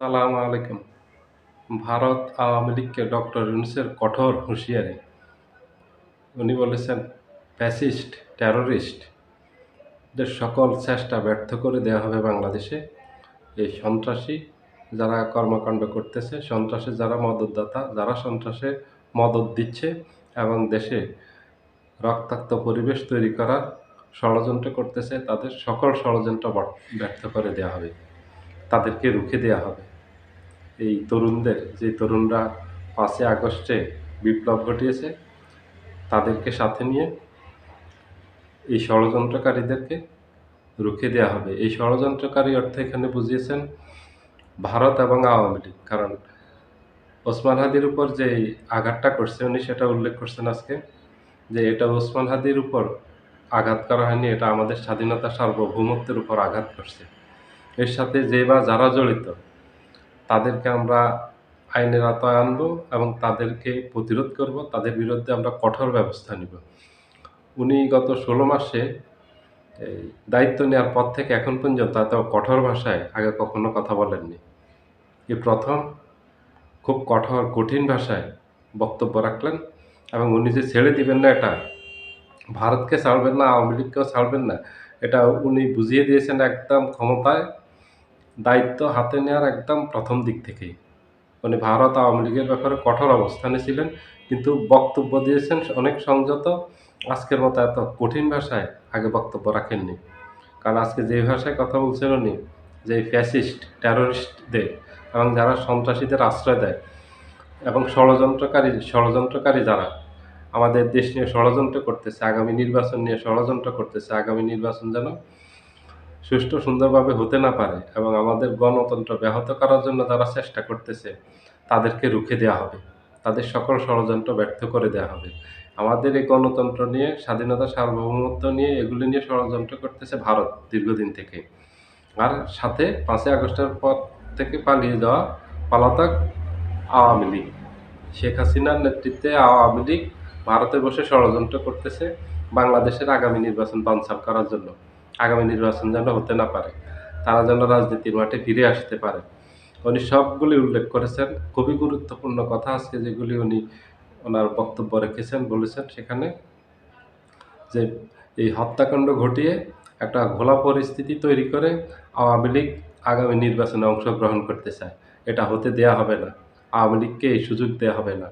সালাম আলাইকুম। ভারত আওয়ামী লীগকে ডক্টর ইউনূসের কঠোর হুঁশিয়ারি। উনি বলেছেন, ফ্যাসিস্ট, টেররিস্ট, দের সকল চেষ্টা ব্যর্থ করে দেওয়া হবে বাংলাদেশে। এই সন্ত্রাসী যারা কর্মকাণ্ড করতেছে, সন্ত্রাসে যারা মদতদাতা, যারা সন্ত্রাসে মদত দিচ্ছে এবং দেশে রক্তাক্ত পরিবেশ তৈরি করার ষড়যন্ত্র করতেছে, তাদের সকল ষড়যন্ত্র ব্যর্থ করে দেওয়া হবে। তাদেরকে রুখে দেওয়া হবে। এই তরুণদের, যে তরুণরা পাঁচই আগস্টে বিপ্লব ঘটিয়েছে, তাদেরকে সাথে নিয়ে এই ষড়যন্ত্রকারীদেরকে রুখে দেওয়া হবে। এই ষড়যন্ত্রকারী অর্থে এখানে বুঝিয়েছেন ভারত এবং আওয়ামী লীগ। কারণ ওসমান হাদির উপর যে আঘাতটা করছে, উনি সেটা উল্লেখ করছেন আজকে যে এটা ওসমান হাদির উপর আঘাত করা হয়নি, এটা আমাদের স্বাধীনতা সার্বভৌমত্বের উপর আঘাত করছে। এর সাথে যে বা যারা জড়িত তাদেরকে আমরা আইনের আওতায় আনব এবং তাদেরকে প্রতিরোধ করব। তাদের বিরুদ্ধে আমরা কঠোর ব্যবস্থা নিব। উনি গত ষোলো মাসে এই দায়িত্ব নেওয়ার পর থেকে এখন পর্যন্ত এত কঠোর ভাষায় আগে কখনো কথা বলেননি। এ প্রথম খুব কঠোর, কঠিন ভাষায় বক্তব্য রাখলেন এবং উনি যে ছেড়ে দিবেন না এটা, ভারতকে ছাড়বেন না, আওয়ামী লীগকেও ছাড়বেন না, এটা উনি বুঝিয়ে দিয়েছেন একদম ক্ষমতায়। দায়িত্ব হাতে নেওয়ার একদম প্রথম দিক থেকেই। উনি ভারত আওয়ামী লীগের ব্যাপারে কঠোর অবস্থানে ছিলেন, কিন্তু বক্তব্য দিয়েছেন অনেক সংযত। আজকের মতো এত কঠিন ভাষায় আগে বক্তব্য রাখেননি। কারণ আজকে যে ভাষায় কথা বলছেন উনি, যে ফ্যাসিস্ট, টেররিস্টদের, এবং যারা সন্ত্রাসীদের আশ্রয় দেয়, এবং ষড়যন্ত্রকারী ষড়যন্ত্রকারী যারা, আমাদের দেশ নিয়ে ষড়যন্ত্র করতেছে, আগামী নির্বাচন নিয়ে ষড়যন্ত্র করতেছে, আগামী নির্বাচন যেন সুষ্ঠু সুন্দরভাবে হতে না পারে এবং আমাদের গণতন্ত্র ব্যাহত করার জন্য যারা চেষ্টা করতেছে, তাদেরকে রুখে দেওয়া হবে। তাদের সকল ষড়যন্ত্র ব্যর্থ করে দেওয়া হবে। আমাদের এই গণতন্ত্র নিয়ে, স্বাধীনতা, সার্বভৌমত্ব নিয়ে এগুলি নিয়ে ষড়যন্ত্র করতেছে ভারত দীর্ঘদিন থেকে। আর সাথে পাঁচই আগস্টের পর থেকে পালিয়ে যাওয়া পলাতক আওয়ামী লীগ। শেখ হাসিনার নেতৃত্বে আওয়ামী লীগ ভারতে বসে ষড়যন্ত্র করতেছে বাংলাদেশের আগামী নির্বাচন বানচাল করার জন্য। আগামী নির্বাচন যেন হতে না পারে, তারা যেন রাজনীতির মাঠে ফিরে আসতে পারে। উনি সবগুলি উল্লেখ করেছেন। খুবই গুরুত্বপূর্ণ কথা আজকে যেগুলি উনি ওনার বক্তব্য রেখেছেন, বলেছেন সেখানে যে এই হত্যাকাণ্ড ঘটিয়ে একটা ঘোলা পরিস্থিতি তৈরি করে আওয়ামী লীগ আগামী নির্বাচনে অংশগ্রহণ করতে চায়। এটা হতে দেয়া হবে না। আওয়ামী লীগকে এই সুযোগ দেওয়া হবে না।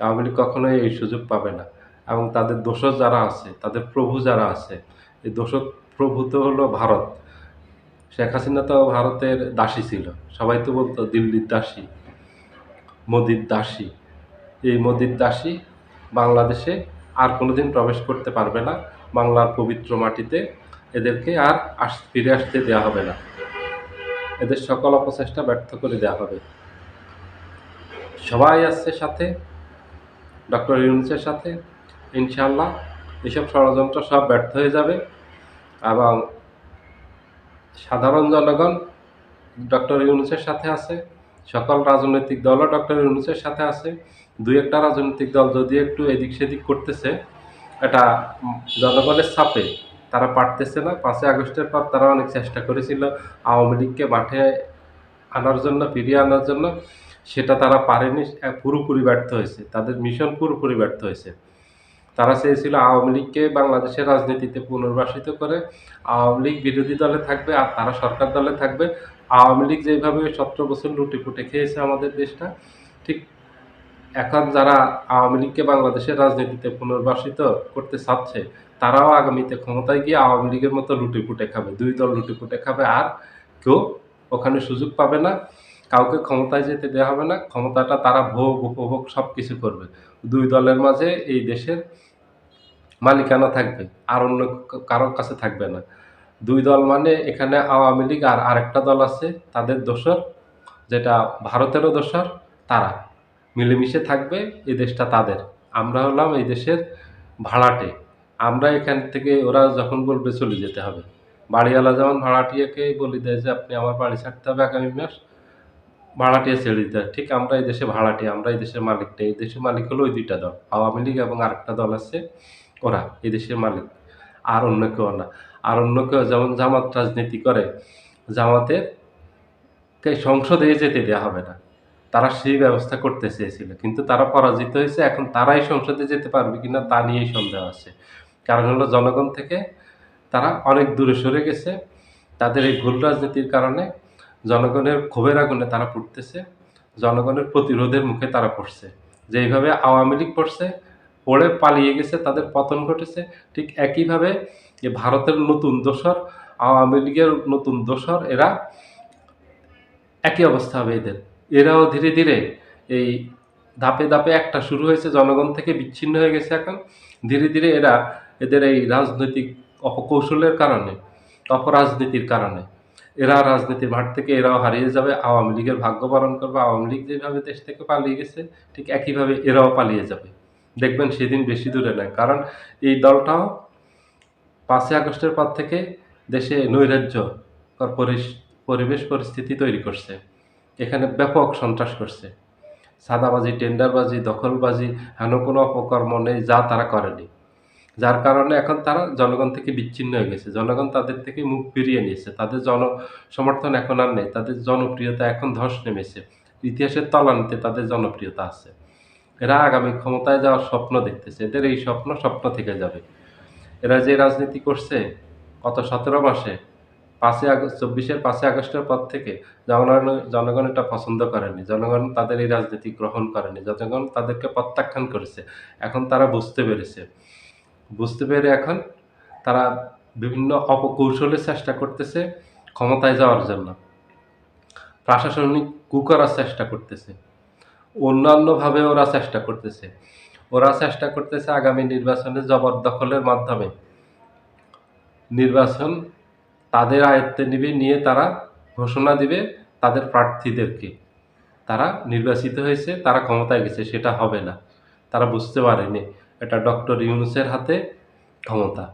আওয়ামী লীগ কখনোই এই সুযোগ পাবে না। এবং তাদের দোষর যারা আছে, তাদের প্রভু যারা আছে, এই দোষর প্রভূ তো হলো ভারত। শেখ হাসিনা তো ভারতের দাসী ছিল। সবাই তো বলতো, দিল্লির দাসী, মোদির দাসী। এই মোদির দাসী বাংলাদেশে আর কোনোদিন প্রবেশ করতে পারবে না। বাংলার পবিত্র মাটিতে এদেরকে আর আস, ফিরে আসতে দেওয়া হবে না। এদের সকল অপচেষ্টা ব্যর্থ করে দেওয়া হবে। সবাই আসছে সাথে, ডক্টর ইউনুসের সাথে। ইনশাল্লাহ এসব ষড়যন্ত্র সব ব্যর্থ হয়ে যাবে। এবং সাধারণ জনগণ ডক্টর ইউনুসের সাথে আছে, সকল রাজনৈতিক দলও ডক্টর ইউনুসের সাথে আছে। দুই একটা রাজনৈতিক দল যদি একটু এদিক সেদিক করতেছে, এটা জনগণের চাপে তারা পারতেছে না। পাঁচই আগস্টের পর তারা অনেক চেষ্টা করেছিল আওয়ামী লীগকে মাঠে আনার জন্য, ফিরিয়ে আনার জন্য। সেটা তারা পারেনি, পুরোপুরি ব্যর্থ হয়েছে। তাদের মিশন পুরোপুরি ব্যর্থ হয়েছে। তারা চেয়েছিল আওয়ামী লীগকে বাংলাদেশের রাজনীতিতে পুনর্বাসিত করে। আওয়ামী লীগ বিরোধী দলে থাকবে আর তারা সরকার দলে থাকবে। আওয়ামী লীগ যেভাবে সতেরো বছর লুটে পুটে খেয়েছে আমাদের দেশটা, ঠিক এখন যারা আওয়ামী লীগকে বাংলাদেশের রাজনীতিতে পুনর্বাসিত করতে চাচ্ছে, তারাও আগামীতে ক্ষমতায় গিয়ে আওয়ামী লীগের মতো লুটে পুটে খাবে, দুই দল লুটে পুটে খাবে আর কেউ ওখানে সুযোগ পাবে না। কাউকে ক্ষমতায় যেতে দেওয়া হবে না, ক্ষমতাটা তারা ভোগ, উপভোগ সব কিছু করবে। দুই দলের মাঝে এই দেশের মালিকানা থাকবে, আর অন্য কারোর কাছে থাকবে না। দুই দল মানে এখানে আওয়ামী লীগ আর আরেকটা দল আছে, তাদের দোসর যেটা ভারতেরও দোসর তারা মিলেমিশে থাকবে, এই দেশটা তাদের। আমরা হলাম এই দেশের ভাড়াটে। আমরা এখান থেকে ওরা যখন বলবে চলে যেতে হবে। বাড়িওয়ালা যেমন ভাড়াটিয়াকে বলে দেয় যে, আপনি আমার বাড়ি ছাড়তে হবে আগামী মাস। ভাড়াটিয়া ছেড়ে দিতে। ঠিক আমরা এই দেশে ভাড়াটিয়া আমরা এই দেশের মালিকটা এই দেশের মালিক হলো ওই দুইটা দল, আওয়ামী লীগ এবং আরেকটা দল আছে ওরা, এই দেশের মালিক। আর অন্য কেউ না। আর অন্য কেউ যেমন জামাত রাজনীতি করে, জামাতের সংসদে যেতে দেওয়া হবে না। তারা সেই ব্যবস্থা করতে চেয়েছিল, কিন্তু তারা পরাজিত হয়েছে। এখন তারাই সংসদে যেতে পারবে কিনা তা নিয়েই সন্দেহ আছে। কারণ হলো জনগণ থেকে তারা অনেক দূরে সরে গেছে। তাদের এই ভুল রাজনীতির কারণে জনগণের ক্ষোভের আগুনে তারা পড়তেছে, জনগণের প্রতিরোধের মুখে তারা পড়ছে। যেইভাবে আওয়ামী লীগ পড়ছে, পড়ে পালিয়ে গেছে, তাদের পতন ঘটেছে, ঠিক একইভাবে ভারতের নতুন দোসর, আওয়ামী লীগের নতুন দোসর, এরা একই অবস্থা হবে এদের। এরাও ধীরে ধীরে এই ধাপে ধাপে একটা শুরু হয়েছে, জনগণ থেকে বিচ্ছিন্ন হয়ে গেছে এখন। ধীরে ধীরে এরা এদের এই রাজনৈতিক অপকৌশলের কারণে, অপরাজনীতির কারণে। এরা রাজনীতির মাঠ থেকে এরাও হারিয়ে যাবে, আওয়ামী লীগের ভাগ্য বরণ করবে, আওয়ামী লীগ যেভাবে দেশ থেকে পালিয়ে গেছে, ঠিক একইভাবে এরাও পালিয়ে যাবে। দেখবেন সেদিন বেশি দূরে নয়, কারণ এই দলটাও পাঁচই আগস্টের পর থেকে দেশে নৈরাজ্য পরিবেশ পরিস্থিতি তৈরি করছে। এখানে ব্যাপক সন্ত্রাস করছে। সাদাবাজি, টেন্ডারবাজি, দখলবাজি, হেন কোনো অপকর্ম নেই, যা তারা করেনি। যার কারণে এখন তারা জনগণ থেকে বিচ্ছিন্ন হয়ে গেছে। জনগণ তাদের থেকে মুখ ফিরিয়ে নিয়েছে। তাদের জন সমর্থন এখন আর নেই। তাদের জনপ্রিয়তা এখন ধস নেমেছে। ইতিহাসের তলানিতে তাদের জনপ্রিয়তা আছে। এরা আগামী ক্ষমতায় যাওয়ার স্বপ্ন দেখতেছে। এদের এই স্বপ্ন স্বপ্ন থেকে যাবে। এরা যে রাজনীতি করছে, গত সতেরো মাসে, পাঁচই আগস্ট, চব্বিশের পাঁচই আগস্টের পর থেকে জনগণ জনগণ এটা পছন্দ করেনি। জনগণ তাদের এই রাজনীতি গ্রহণ করেনি। জনগণ তাদেরকে প্রত্যাখ্যান করেছে। এখন তারা বুঝতে পেরেছে। বুঝতে পেরে এখন তারা বিভিন্ন অপকৌশলের চেষ্টা করতেছে ক্ষমতায় যাওয়ার জন্য। প্রশাসনিক কু করার চেষ্টা করতেছে। অন্যান্যভাবে ওরা চেষ্টা করতেছে। ওরা চেষ্টা করতেছে আগামী নির্বাচনে জবরদখলের মাধ্যমে। নির্বাচন তাদের আয়ত্তে নিবে, নিয়ে তারা ঘোষণা দিবে তাদের প্রার্থীদেরকে। তারা নির্বাচিত হয়েছে, তারা ক্ষমতায় গেছে, সেটা হবে না। তারা বুঝতে পারেনি। এটা ডক্টর ইউনুসের হাতে ক্ষমতা।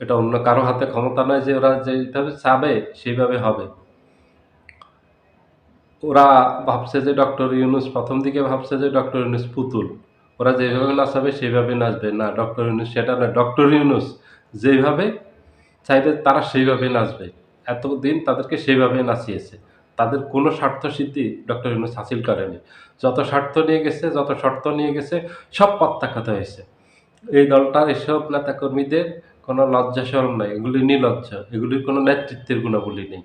এটা অন্য কারও হাতে ক্ষমতা নয় যে ওরা যেভাবে চাবে, সেইভাবে হবে। ওরা ভাবছে যে ডক্টর ইউনুস, প্রথম দিকে ভাবছে যে ডক্টর ইউনুস পুতুল। ওরা যেভাবে নাচাবে, সেইভাবে নাচবে। না, ডক্টর ইউনুস সেটা না ডক্টর ইউনুস যেভাবে চাইবে, তারা সেইভাবে নাচবে। এতদিন তাদেরকে সেইভাবে নাচিয়েছে। তাদের কোনো স্বার্থ সিদ্ধি ডক্টর ইউনুস হাসিল করেনি। যত স্বার্থ নিয়ে গেছে, যত শর্ত নিয়ে গেছে, সব প্রত্যাখ্যাত হয়েছে। এই দলটার এসব নেতাকর্মীদের কোনো লজ্জা শরম নাই, এগুলি নির্লজ্জ। এগুলির কোনো নেতৃত্বের গুণাবলী নেই।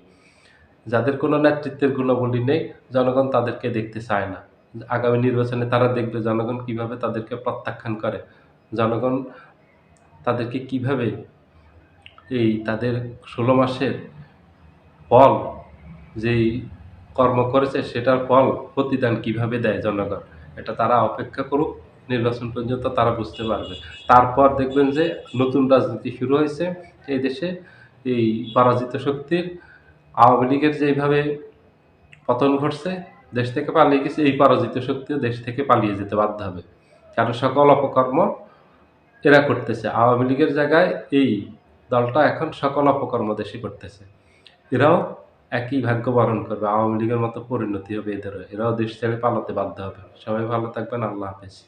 যাদের কোনো নেতৃত্বের গুণাবলী নেই, জনগণ তাদেরকে দেখতে চায় না। আগামী নির্বাচনে তারা দেখবে জনগণ কীভাবে তাদেরকে প্রত্যাখ্যান করে। জনগণ তাদেরকে কীভাবে এই তাদের ষোলো মাসের ফল যেই কর্ম করেছে, সেটার ফল প্রতিদান কীভাবে দেয় জনগণ? এটা তারা অপেক্ষা করুক, নির্বাচন পর্যন্ত তারা বুঝতে পারবে। তারপর দেখবেন যে নতুন রাজনীতি শুরু হয়েছে এই দেশে। এই পরাজিত শক্তির আওয়ামী লীগের যেইভাবে পতন ঘটছে, দেশ থেকে পালিয়ে গেছে, এই পরাজিত শক্তিও দেশ থেকে পালিয়ে যেতে বাধ্য হবে। কারণ সকল অপকর্ম এরা করতেছে। আওয়ামী লীগের জায়গায় এই দলটা এখন সকল অপকর্ম দেশে করতেছে। এরাও একই ভাগ্য বরণ করবে, আওয়ামী লীগের মতো পরিণতি হবে এদেরও, এরাও দেশ ছেড়ে পালাতে বাধ্য হবে। সবাই ভালো থাকবেন, আল্লাহ হাফেজ।